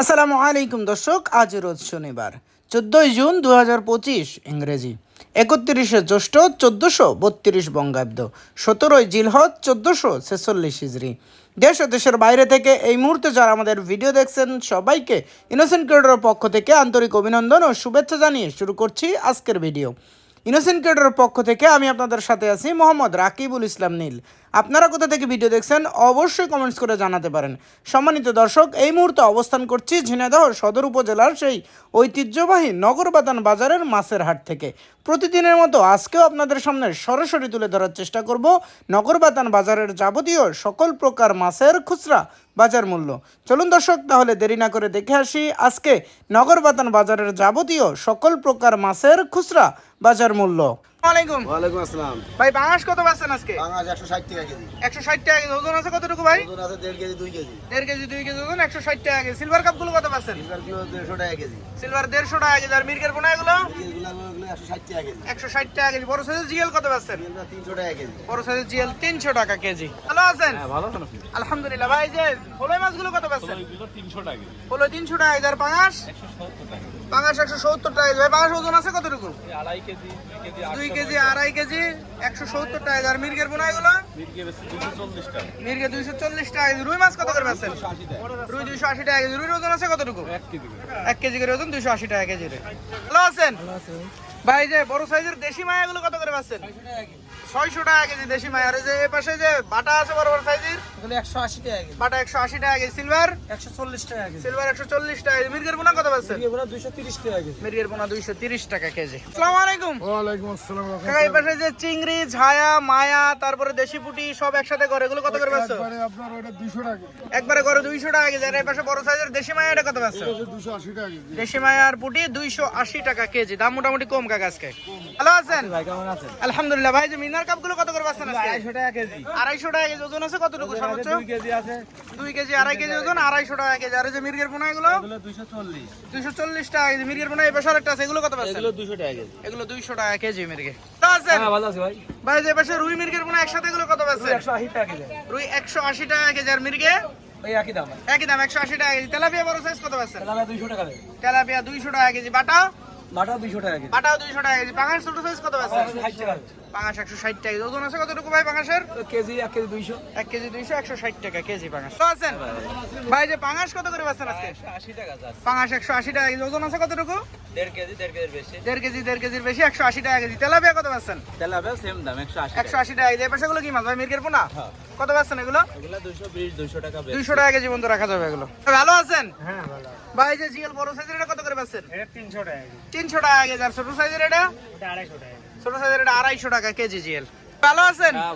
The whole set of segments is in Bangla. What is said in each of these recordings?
আসসালামু আলাইকুম দর্শক, আজ রোজ শনিবার, চোদ্দোই জুন দু হাজার পঁচিশ, ইংরেজি। একত্রিশে জ্যৈষ্ঠ চোদ্দোশো বত্রিশ বঙ্গাব্দ, সতেরোই জিলহজ চোদ্দোশো ছেচল্লিশ হিজড়ি দেশ ও দেশের বাইরে থেকে এই মুহূর্তে যারা আমাদের ভিডিও দেখছেন, সবাইকে ইনোসেন্ট ক্রিয়েটরের পক্ষ থেকে আন্তরিক অভিনন্দন ও শুভেচ্ছা জানিয়ে শুরু করছি আজকের ভিডিও। ইনোসেন্ট ক্রিয়েটরের পক্ষ থেকে আমি আপনাদের সাথে আছি মোহাম্মদ রাকিবুল ইসলাম নীল। আপনারা কোথা থেকে ভিডিও দেখছেন, অবশ্যই কমেন্টস করে জানাতে পারেন। সম্মানিত দর্শক, এই মুহূর্তে অবস্থান করছি ঝিনাইদহ সদর উপজেলার সেই ঐতিহ্যবাহী নগরবাতান বাজারের মাছের হাট থেকে। প্রতিদিনের মতো আজকেও আপনাদের সামনে সরাসরি তুলে ধরার চেষ্টা করব নগরবাতান বাজারের যাবতীয় সকল প্রকার মাছের খুচরা বাজার মূল্য। চলুন দর্শক, তাহলে দেরি না করে দেখে আসি আজকে নগরবাতান বাজারের যাবতীয় সকল প্রকার মাছের খুচরা বাজার মূল্য। ওয়ালাইকুম ওয়ালাইকুম আসসালাম। ভাই বাংলাদেশ কত পাচ্ছেন আজকে? বাংলাদেশ একশো ষাট টাকা কেজি। একশো ষাট টাকা কেজি। ওজন আছে কতটুকু ভাই? ওজন আছে দেড় কেজি দুই কেজি। দেড় কেজি দুই কেজি ওজন একশো ষাট টাকা কেজি। সিলভার কাপগুলো কত পাচ্ছেন? সিলভার কিলো দেড়শো টাকা কেজি। সিলভার দেড়শো টাকা কেজি। আর মির্গের পোনা এগুলো একশো ষাট টাকা কেজি। বড় সাইজের জিএল কত পাচ্ছেন তিনশো টাকা কেজি। বড় সাইজের জিএল তিনশো টাকা কেজি। ভালো আছেন? ভালো আলহামদুলিল্লাহ। ভাই যে ফলই মাছগুলো কত পাচ্ছেন তিনশো টাকা ফলই তিনশো টাকা। কেজি আর পাঙাশ? পাঙাশ একশো সত্তর টাকা কেজি। পাঙাশ ওজন আছে কতটুকু? আড়াই কেজি দুই কেজি আড়াই কেজি একশো সত্তর টাকা আর মির্গের পোনা এগুলো? মির্গে দুইশো চল্লিশ টাকা। কেজি। রুই মাছ কত করে পাচ্ছেন রুই দুইশো আশি টাকা কেজি। রুইর ওজন আছে কতটুকু? এক কেজি করে। এক কেজি করে ওজন দুইশো আশি টাকা কেজি রে। ভালো আছেন? ভাই যে বড় সাইজের দেশি মায়াগুলো কত করে পাচ্ছেন? ছয়শো টাকা কেজি দেশি মায়া আর যে এ পাশে যে বাটা আছে বড় বড় সাইজের এগুলো একশো আশি টাকা কেজি বাটা একশো আশি টাকা কেজি সিলভার একশো চল্লিশ টাকা কেজি সিলভার একশো চল্লিশ টাকা কেজি মির্গের পোনা কত পাচ্ছেন এগুলো দুইশো তিরিশ টাকা কেজি মির্গের পোনা দুইশো তিরিশ টাকা কেজি আসসালামু আলাইকুম ওয়ালাইকুম আসসালাম কাকা এই পাশে যে চিংড়ি ঝায়া মায়া তারপরে দেশি পুটি সব একসাথে করে এগুলো কত করে পাচ্ছ আপনার ওটা দুশো টাকা একবারে করে দুইশো টাকা কেজি আর এই পাশে বড় সাইজের দেশি মায়া এটা কত পাচ্ছ দুশো আশি টাকা কেজি দেশি মায়ার পুটি দুইশো আশি টাকা কেজি দাম মোটামুটি কম কাকা আজকে ভালো আছেন ভাই কেমন আছেন আলহামদুলিল্লাহ ভাই যে মিনার কাপগুলো কত করে পাচ্ছেন আজকে? আড়াইশো টাকা কেজি। আড়াইশো টাকা কেজি ওজন আছে কতটুকু? সর্বোচ্চ? দুই কেজি আছে। দুই কেজি আড়াই কেজি ওজন আড়াইশো টাকা কেজি। আর এই যে মির্গের পোনা এগুলো? এগুলো দুইশো চল্লিশ। দুইশো চল্লিশ টাকা কেজি। মির্গের পোনা এই পাশে আরেকটা আছে এগুলো কত পাচ্ছেন? এগুলো দুশো টাকা কেজি। এগুলো দুইশো টাকা কেজি মির্গে। আছেন হ্যাঁ ভালো আছে ভাই। ভাই যে পাশে রুই মির্গের পোনা একসাথে এগুলো কত পাচ্ছেন? একশো আশি টাকা কেজি। রুই একশো আশি টাকা কেজি। আর মির্গে? একই দাম। একই দাম একশো আশি টাকা কেজি। তেলাপিয়া বড় সাইজ কত পাচ্ছেন? তাহলে দুইশো টাকা দেবে তেলাপিয়া দুইশো টাকা কেজি। বাটা? বাটা দুইশো টাকা কেজি। বাটাও দুইশো টাকা কেজি। পাঙাশ ছোট সাইজ কত আছে? ষাট টাকা পাঙাশ একশো ষাট টাকা ওজন আছে কতটুকু ভাই পাঙাশের কেজি এক কেজি দুইশো। এক কেজি দুইশো একশো ষাট টাকা কেজি পাঙাশ তো আছেন? ভাই। যে পাঙাশ কত করে পাচ্ছেন আজকে? আশি টাকা যাচ্ছে পাঙাশ একশো আশি টাকা কেজি। ওজন আছে কতটুকু? দেড় কেজি দেড় কেজির বেশি। দেড় কেজি দেড় কেজির বেশি একশো আশি টাকা কেজি। তেলাপিয়া কত পাচ্ছেন? তেলাপিয়া সেম দাম একশো আশি একশো আশি টাকা। কেজি এই পাশেগুলো কি মাছ? ভাই মির্গের পোনা? হ্যাঁ। কত পাচ্ছেন এগুলো? এগুলো দুইশো বিশ দুইশো টাকা দুইশো টাকা কেজি বন্ধু রাখা যাবে এগুলো। ভালো আছেন? হ্যাঁ ভালো ভাই যে বড় সাইজের এটা কত করে পাচ্ছেন? এটা তিনশো টাকা কেজি। তিনশো টাকা কেজি। আর ছোট সাইজের এটা? এটা আড়াইশো টাকা ছোট সাইজের এটা আড়াইশো টাকা কেজি জিএল ভালো আছেন? হ্যাঁ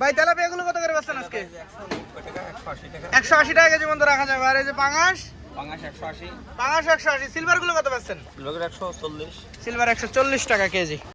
ভাই তেলাপিয়া গুলো কত করে পাচ্ছেন আজকে? একশো আশি টাকা। একশো আশি টাকা কেজি বন্ধু রাখা যাবে। আর এই যে পাঙাশ? পাঙাশ একশো আশি। পাঙাশ একশো আশি। সিলভারগুলো কত পাচ্ছেন? লোকের একশো চল্লিশ। সিলভার একশো চল্লিশ টাকা কেজি।